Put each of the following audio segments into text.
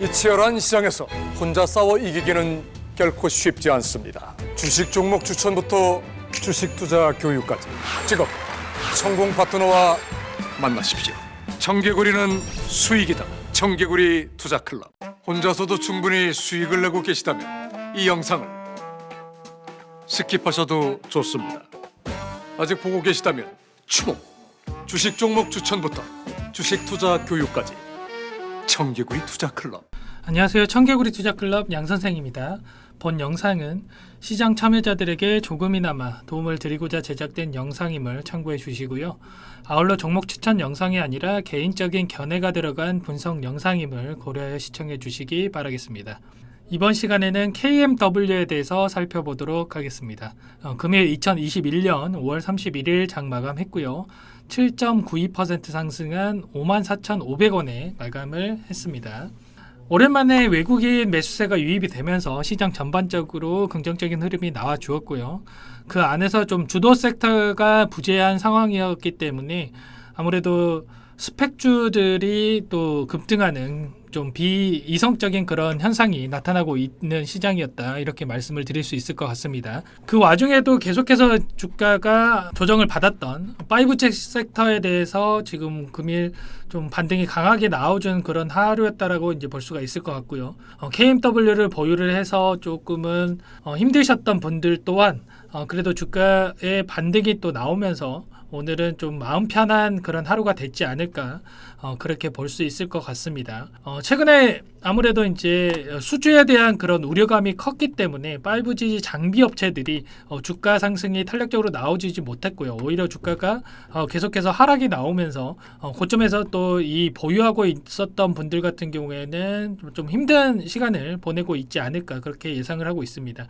이 치열한 시장에서 혼자 싸워 이기기는 결코 쉽지 않습니다. 주식 종목 추천부터 주식 투자 교육까지 직업 성공 파트너와 만나십시오. 청개구리는 수익이다. 청개구리 투자 클럽. 혼자서도 충분히 수익을 내고 계시다면 이 영상을 스킵하셔도 좋습니다. 아직 보고 계시다면 추모 주식 종목 추천부터 주식 투자 교육까지 청개구리 투자 클럽. 안녕하세요. 청개구리 투자 클럽 양 선생입니다. 본 영상은 시장 참여자들에게 조금이나마 도움을 드리고자 제작된 영상임을 참고해 주시고요. 아울러 종목 추천 영상이 아니라 개인적인 견해가 들어간 분석 영상임을 고려하여 시청해 주시기 바라겠습니다. 이번 시간에는 KMW에 대해서 살펴보도록 하겠습니다. 어, 금일 2021년 5월 31일 장 마감했고요. 7.92% 상승한 54,500원에 마감을 했습니다. 오랜만에 외국인 매수세가 유입이 되면서 시장 전반적으로 긍정적인 흐름이 나와 주었고요. 그 안에서 좀 주도 섹터가 부재한 상황이었기 때문에 아무래도 스펙주들이 또 급등하는 좀 비이성적인 그런 현상이 나타나고 있는 시장이었다 이렇게 말씀을 드릴 수 있을 것 같습니다. 그 와중에도 계속해서 주가가 조정을 받았던 5G 섹터에 대해서 지금 금일 좀 반등이 강하게 나와준 그런 하루였다라고 이제 볼 수가 있을 것 같고요. 어, KMW를 보유를 해서 조금은 어, 힘드셨던 분들 또한 어, 그래도 주가의 반등이 또 나오면서 오늘은 좀 마음 편한 그런 하루가 됐지 않을까 어, 그렇게 볼 수 있을 것 같습니다. 어, 최근에 아무래도 이제 수주에 대한 그런 우려감이 컸기 때문에 5G 장비 업체들이 어, 주가 상승이 탄력적으로 나오지 못했고요. 오히려 주가가 어, 계속해서 하락이 나오면서 어, 고점에서 또 이 보유하고 있었던 분들 같은 경우에는 좀 힘든 시간을 보내고 있지 않을까 그렇게 예상을 하고 있습니다.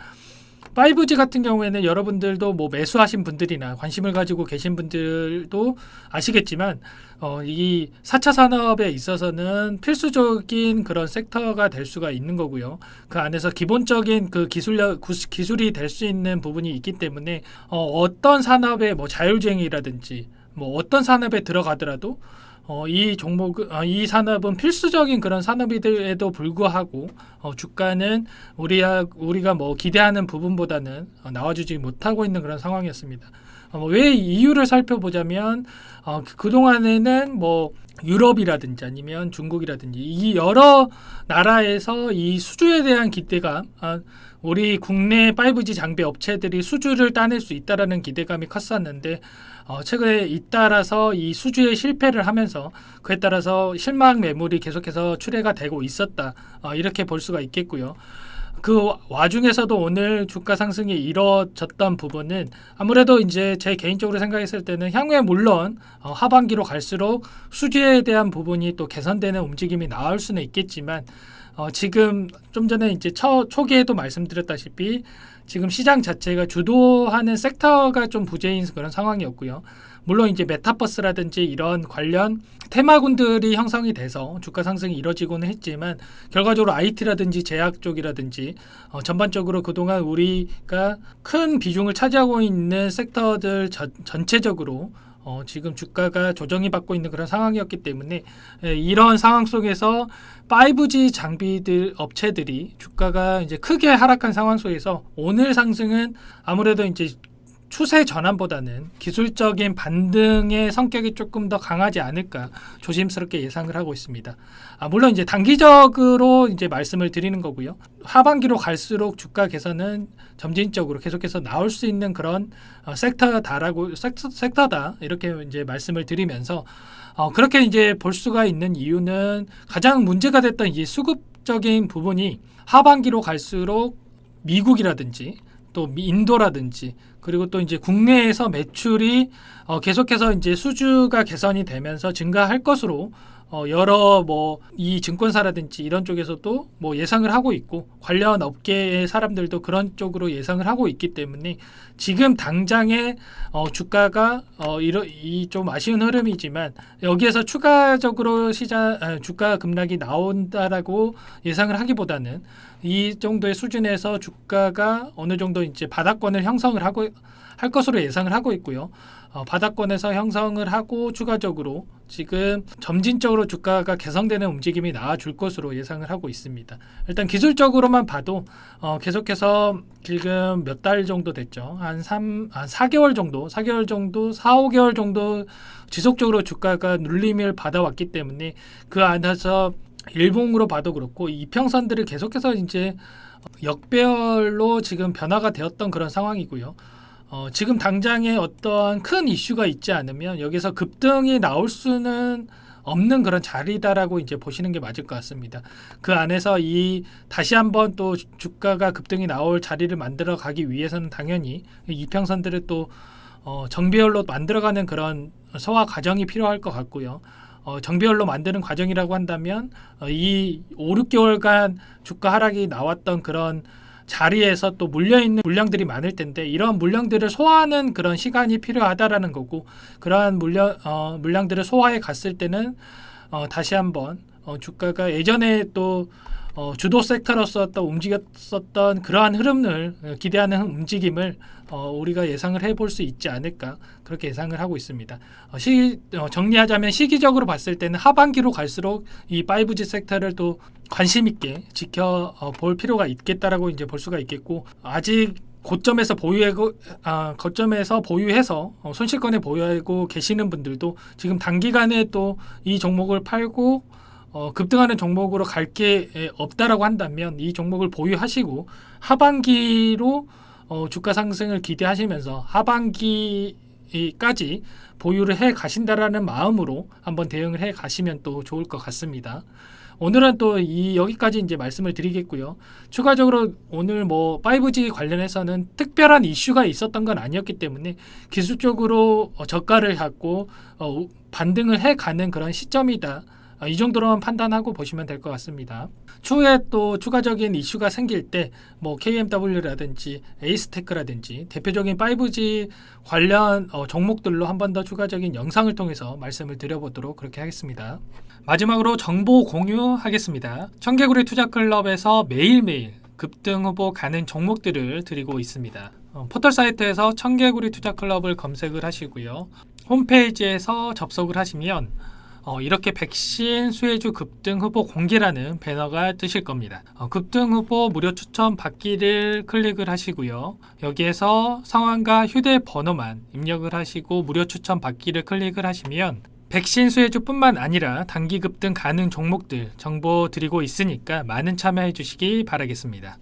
5G 같은 경우에는 여러분들도 뭐 매수하신 분들이나 관심을 가지고 계신 분들도 아시겠지만 어, 이 4차 산업에 있어서는 필수적인 그런 섹터가 될 수가 있는 거고요. 그 안에서 기본적인 그 기술력 구- 기술이 될 수 있는 부분이 있기 때문에 어, 어떤 산업의 뭐 자율주행이라든지 뭐 어떤 산업에 들어가더라도 어, 이 종목, 어, 이 산업은 필수적인 그런 산업임에도 불구하고 어, 주가는 우리야 우리가 뭐 기대하는 부분보다는 어, 나와주지 못하고 있는 그런 상황이었습니다. 어, 뭐왜 이유를 살펴보자면 어, 그 동안에는 뭐 유럽이라든지 아니면 중국이라든지 이 여러 나라에서 이 수주에 대한 기대감, 아, 우리 국내 5G 장비 업체들이 수주를 따낼 수 있다라는 기대감이 컸었는데 어, 최근에 잇따라서 이 수주에 실패를 하면서 그에 따라서 실망 매물이 계속해서 출회가 되고 있었다 어, 이렇게 볼 수가 있겠고요. 그 와중에서도 오늘 주가 상승이 이뤄졌던 부분은 아무래도 이제 제 개인적으로 생각했을 때는 향후에 물론 어, 하반기로 갈수록 수주에 대한 부분이 또 개선되는 움직임이 나올 수는 있겠지만 어, 지금 좀 전에 이제 초, 초기에도 말씀드렸다시피 지금 시장 자체가 주도하는 섹터가 좀 부재인 그런 상황이었고요. 물론 이제 메타버스라든지 이런 관련 테마군들이 형성이 돼서 주가 상승이 이뤄지고는 했지만 결과적으로 IT라든지 제약 쪽이라든지 어, 전반적으로 그동안 우리가 큰 비중을 차지하고 있는 섹터들 전, 전체적으로 어, 지금 주가가 조정이 받고 있는 그런 상황이었기 때문에 에, 이런 상황 속에서 5G 장비들 업체들이 주가가 이제 크게 하락한 상황 속에서 오늘 상승은 아무래도 이제 추세 전환보다는 기술적인 반등의 성격이 조금 더 강하지 않을까 조심스럽게 예상을 하고 있습니다. 아, 물론 이제 단기적으로 이제 말씀을 드리는 거고요. 하반기로 갈수록 주가 개선은 점진적으로 계속해서 나올 수 있는 그런 어, 섹터다라고 섹터, 섹터다 이렇게 이제 말씀을 드리면서 어, 그렇게 이제 볼 수가 있는 이유는 가장 문제가 됐던 이 수급적인 부분이 하반기로 갈수록 미국이라든지 또 미- 인도라든지 그리고 또 이제 국내에서 매출이 어, 계속해서 이제 수주가 개선이 되면서 증가할 것으로 어, 여러 뭐 이 증권사라든지 이런 쪽에서도 뭐 예상을 하고 있고 관련 업계의 사람들도 그런 쪽으로 예상을 하고 있기 때문에 지금 당장에 어, 주가가 어, 이러 이좀 아쉬운 흐름이지만 여기에서 추가적으로 시장 아, 주가 급락이 나온다라고 예상을 하기보다는 이 정도의 수준에서 주가가 어느 정도 이제 바닥권을 형성을 하고 할 것으로 예상을 하고 있고요. 어, 바닥권에서 형성을 하고 추가적으로 지금 점진적으로 주가가 개선되는 움직임이 나와줄 것으로 예상을 하고 있습니다. 일단 기술적으로만 봐도 어, 계속해서 지금 몇 달 정도 됐죠. 한 3, 한 4개월 정도, 4개월 정도, 4, 5개월 정도 지속적으로 주가가 눌림을 받아왔기 때문에 그 안에서 일봉으로 봐도 그렇고 이평선들을 계속해서 이제 역배열로 지금 변화가 되었던 그런 상황이고요. 어, 지금 당장에 어떠한 큰 이슈가 있지 않으면 여기서 급등이 나올 수는 없는 그런 자리다라고 이제 보시는 게 맞을 것 같습니다. 그 안에서 이 다시 한번 또 주- 주가가 급등이 나올 자리를 만들어 가기 위해서는 당연히 이 이평선들을 또 어, 정배열로 만들어가는 그런 소화 과정이 필요할 것 같고요. 어, 정배열로 만드는 과정이라고 한다면 어, 이 5, 6개월간 주가 하락이 나왔던 그런 자리에서 또 물려 있는 물량들이 많을 텐데 이런 물량들을 소화하는 그런 시간이 필요하다라는 거고 그러한 물량 어, 물량들을 소화해 갔을 때는 어, 다시 한번 어, 주가가 예전에 또 어, 주도 섹터로서 또 움직였었던 그러한 흐름을 어, 기대하는 움직임을 어, 우리가 예상을 해볼 수 있지 않을까 그렇게 예상을 하고 있습니다. 어, 시, 어, 정리하자면 시기적으로 봤을 때는 하반기로 갈수록 이 5G 섹터를 또 관심 있게 지켜 어, 볼 필요가 있겠다라고 이제 볼 수가 있겠고 아직 고점에서 보유하고 아, 고점에서 보유해서 어, 손실권에 보유하고 계시는 분들도 지금 단기간에 또 이 종목을 팔고 어, 급등하는 종목으로 갈 게 없다라고 한다면 이 종목을 보유하시고 하반기로 어, 주가 상승을 기대하시면서 하반기까지 보유를 해 가신다라는 마음으로 한번 대응을 해 가시면 또 좋을 것 같습니다. 오늘은 또 이 여기까지 이제 말씀을 드리겠고요. 추가적으로 오늘 뭐 5G 관련해서는 특별한 이슈가 있었던 건 아니었기 때문에 기술적으로 어, 저가를 갖고 어, 반등을 해 가는 그런 시점이다. 어, 이 정도로만 판단하고 보시면 될 것 같습니다. 추후에 또 추가적인 이슈가 생길 때 뭐 KMW라든지 에이스테크라든지 대표적인 5G 관련 어, 종목들로 한 번 더 추가적인 영상을 통해서 말씀을 드려보도록 그렇게 하겠습니다. 마지막으로 정보 공유하겠습니다. 청개구리 투자클럽에서 매일매일 급등 후보 가는 종목들을 드리고 있습니다. 어, 포털 사이트에서 청개구리 투자클럽을 검색을 하시고요. 홈페이지에서 접속을 하시면 어, 이렇게 백신 수혜주 급등 후보 공개라는 배너가 뜨실 겁니다. 어, 급등 후보 무료 추천 받기를 클릭을 하시고요. 여기에서 성함과 휴대번호만 입력을 하시고 무료 추천 받기를 클릭을 하시면 백신 수혜주뿐만 아니라 단기 급등 가능 종목들 정보 드리고 있으니까 많은 참여해 주시기 바라겠습니다.